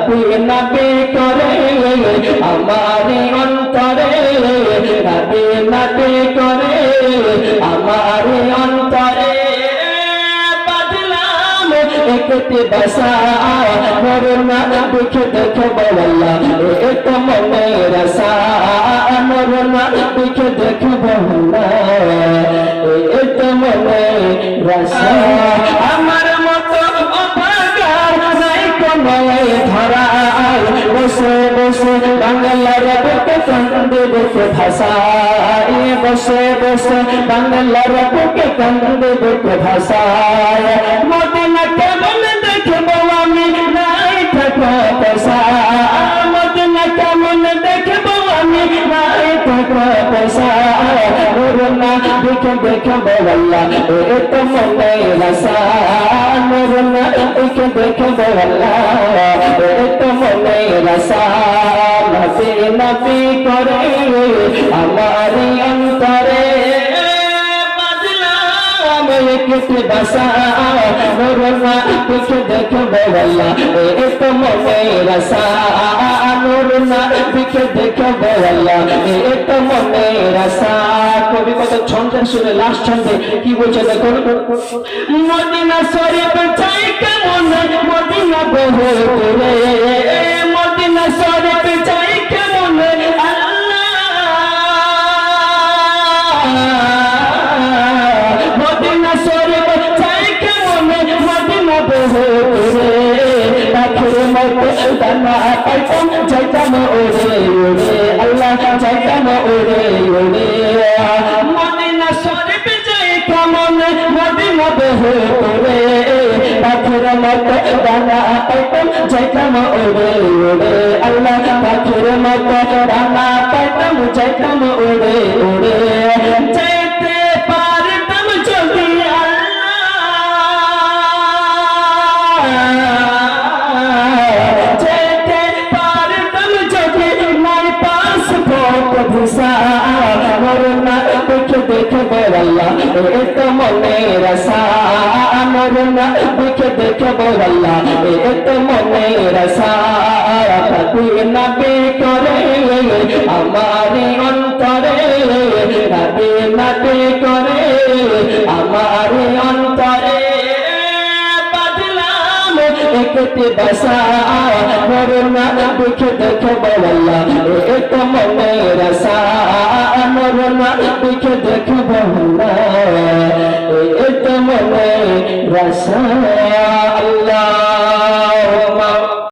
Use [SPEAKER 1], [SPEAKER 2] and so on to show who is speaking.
[SPEAKER 1] নবী নবী করে, আমার অন্তরে নবী নবী করে, আমার অন্তরে। একটি বসা মরনা দেখে দেখে বল্লা এক মনে রসা মরনা দেখে দেখে রসা বসে বাংলার বুকে কান্দে বুকে ভাষায়। বসে বসে বাংলার বুকে কান্দে বুকে ভাষায়। মদিনা কেমন দেখব আমি? নাই থাকা পয়সা। মদিনা কেমন দেখব আমি? নাই থাকা পয়সা। করোনা দেখে দেখে বল্লা এ তো মনে রসা করোনা দেখে দেখে বল্লা এ তো মনে রসা নবী নবী করে, আমার অন্তরে। একটি বসা করোনা দেখে দেখে বল্লা এ তো মনে রসা। করোনা দেখে দেখে বল্লা এ তো মনে রসা। কবি শুনে লাস্ট ছন্দে, কি বলছে দেখুন। মদিনা শরীফ চাই কেমন মদিনা বহু দানা পাইতাম যাইতাম ওরে ওরে, আল্লাহ যাইতাম ওরে ওরে। মদিনা শরীফ যাই কেমন মদিনা বহু রে পাখির মতো দানা পাইতাম যাইতাম ওরে ওরে। আল্লাহ পাখির মতো দানা পাইতাম যাইতাম ওরে ওরে দেখে দেখে বল্লা এক মনে রসা মরনা দেখে দেখে বল্লা এক মনে রসা নবী নবী করে? আমার অন্তরে নবী নবী করে? আমার অন্তরে একটি বসা মরনা দেখে দেখে বল্লা এক মনে বল্লা এক মনে রসা আল্লাহ